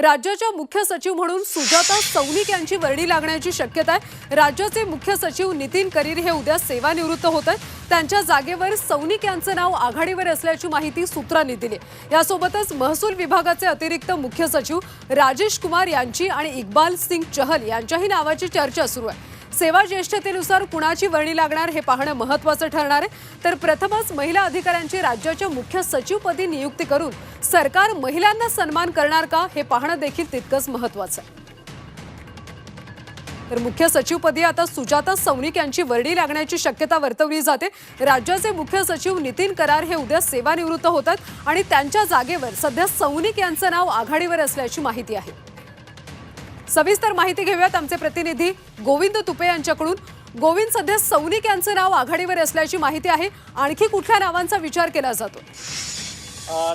राज्याच्या मुख्य सचिव म्हणून सुजाता सौनिक यांची वर्णी लागण्याची शक्यता आहे. राज्याचे मुख्य सचिव नितीन करीर हे उद्या सेवानिवृत्त होत आहेत. त्यांच्या जागेवर सौनिक यांचं नाव आघाडीवर असल्याची माहिती सूत्रांनी दिली यासोबतच महसूल विभागाचे अतिरिक्त मुख्य सचिव राजेश कुमार यांची आणि इक्बाल सिंग चहल यांच्याही नावाची चर्चा सुरू आहे. सेवा ज्येष्ठतेनुसार कुणाची वर्णी लागणार हे पाहणं महत्वाचं ठरणार आहे. तर प्रथमच महिला अधिकाऱ्यांची राज्याच्या मुख्य सचिवपदी नियुक्ती करून सरकार महिलांना सन्मान करणार का हे पाहणं देखील तितकंच महत्वाचं आहे. तर मुख्य सचिवपदी आता सुजाता सौनिक यांची वर्णी लागण्याची शक्यता वर्तवली जाते. राज्याचे मुख्य सचिव नितीन करार हे उद्या सेवानिवृत्त होतात आणि त्यांच्या जागेवर सध्या सौनिक यांचं नाव आघाडीवर असल्याची माहिती आहे. सविस्तर माहिती घेऊयात आमचे प्रतिनिधी गोविंद तुपे यांच्याकडून. गोविंद सध्या सौनिक यांचं नाव आघाडीवर असल्याची माहिती आहे. आणखी कुठल्या नावांचा विचार केला जातो?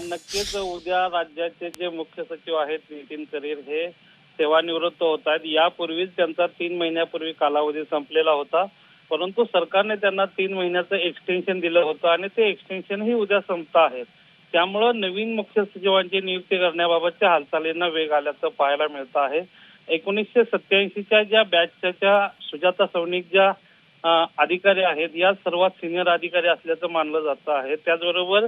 नक्कीच उद्या राज्याचे जे मुख्य सचिव आहेत नितीन करीर हे सेवानिवृत्त होत आहेत. यापूर्वीच त्यांचा तीन महिन्यापूर्वी कालावधी संपलेला होता. परंतु सरकारने त्यांना तीन महिन्याचं एक्सटेन्शन दिलं होतं आणि ते एक्सटेन्शन ही उद्या संपत आहेत. त्यामुळं नवीन मुख्य सचिवांची नियुक्ती करण्याबाबतच्या हालचालींना वेग आल्याचं पाहायला मिळतं आहे. एकोणीसशे सत्याऐंशीच्या ज्या बॅचच्या सुजाता सौनिक ज्या अधिकारी आहेत या सर्वात सिनियर अधिकारी असल्याचं मानलं जात आहे. त्याचबरोबर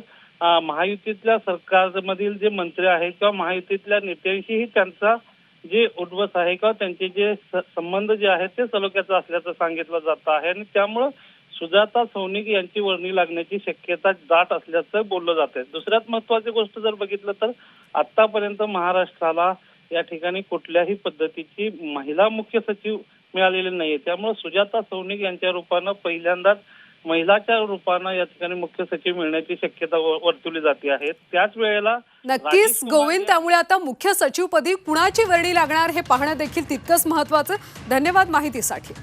महायुतीतल्या सरकारमधील जे मंत्री आहेत किंवा महायुतीतल्या नेत्यांशीही त्यांचा जे उद्वस आहे किंवा त्यांचे जे संबंध जे आहेत ते सलोख्याचं असल्याचं सांगितलं जात आहे. आणि त्यामुळं सुजाता सौनिक यांची वर्णी लागण्याची शक्यता दाट असल्याचं बोललं जात आहे दुसऱ्यात महत्वाची गोष्ट जर बघितलं तर आतापर्यंत महाराष्ट्राला या ठिकाणी कुठल्याही पद्धतीची महिला मुख्य सचिव मिळालेली नाहीये. त्यामुळे सुजाता सौनिक यांच्या रूपानं पहिल्यांदाच महिलाच्या रूपानं या ठिकाणी मुख्य सचिव मिळण्याची शक्यता वर्तवली जाते आहे. त्याच वेळेला नक्कीच गोविंद त्यामुळे आता मुख्य सचिवपदी कुणाची वर्णी लागणार हे पाहणं देखील तितकंच महत्वाचं. धन्यवाद माहितीसाठी.